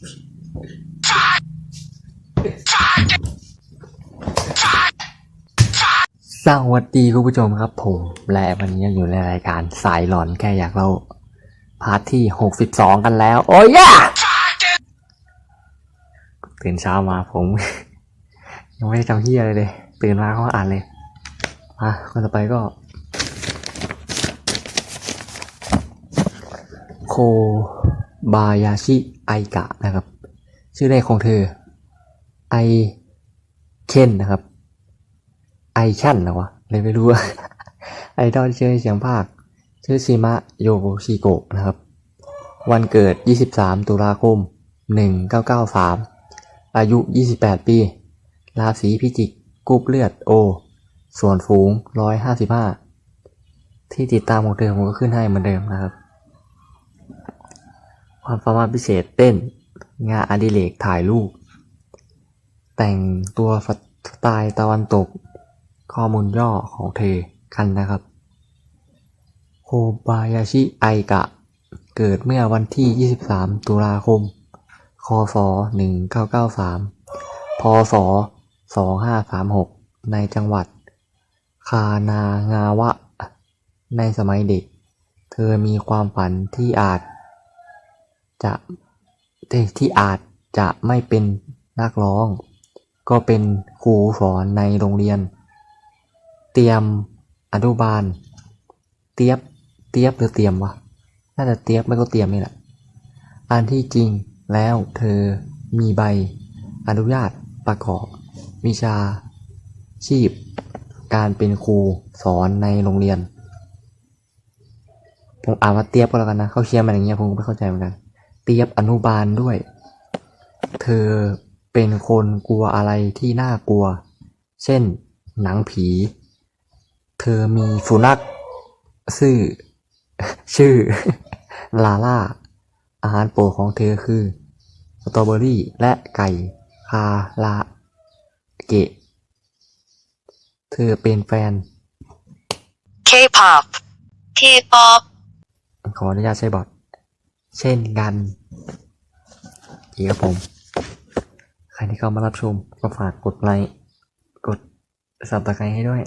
สวัสดีคุณผู้ชมครับผมและวันนี้ยังอยู่ในรายการสายหลอนแค่อยากเล่าพาร์ทที่หกสิบสองกันแล้ว โอ้ยย่าตื่นเช้ามาผม ยังไม่ได้จำที่อะไรเลย ตื่นมาก็อ่านเลยอะคนต่อไปก็ โค บายาชิไอกะนะครับ ชื่อแรกของเธอไอเคนนะครับไอชั่นนะวะเลยไม่รู้ว่าไอดอลชื่อเสียงภาค ชื่อชิมะโยชิโกะนะครับ วันเกิด 23 ตุลาคม 1993 อายุ 28 ปี ราศีพิจิกกรุ๊ปเลือดโอ ส่วนฝูง 155 ที่ติดตามของเดิมผมก็ขึ้นให้เหมือนเดิมนะครับ ความสามารถพิเศษเต้น งานอดิเรกถ่ายรูป แต่งตัวสไตล์ตะวันตก ข้อมูลย่อของเธอกันนะครับโคบายาชิไอกะ เกิดเมื่อวันที่ 23 ตุลาคม คศ 1993 พศ 2536 ในจังหวัด คานางาวะ ในสมัยเด็ก เธอมีความฝันที่อาจ จะที่ที่อาจจะไม่เป็นนักร้อง ก็เป็นครูสอนในโรงเรียน เตรียมอนุบาล เตียบ เตียบหรือเตรียมวะ น่าจะเตียบไม่ก็เตรียมนี่แหละ อันที่จริงแล้วเธอมีใบอนุญาตประกอบวิชาชีพ การเป็นครูสอนในโรงเรียน ผมอ่านว่าเตียบก็แล้วกันนะ เขาเชียร์มันอย่างเงี้ยผมไม่เข้าใจเหมือนกัน เตียบอนุบาลด้วย เธอเป็นคนกลัวอะไรที่น่ากลัว เช่น หนังผี เธอมีสุนัขชื่อ ชื่อ ลาล่า อาหารโปรดของเธอคือ สตรอเบอรี่และไก่คาราเกะ เธอเป็นแฟน K-pop, K-pop, ขออนุญาตใช้บอท เช่นกันอีกครับผม ใครที่เข้ามารับชมก็ฝากกดไลค์ กดสับตะไคร้ให้ด้วย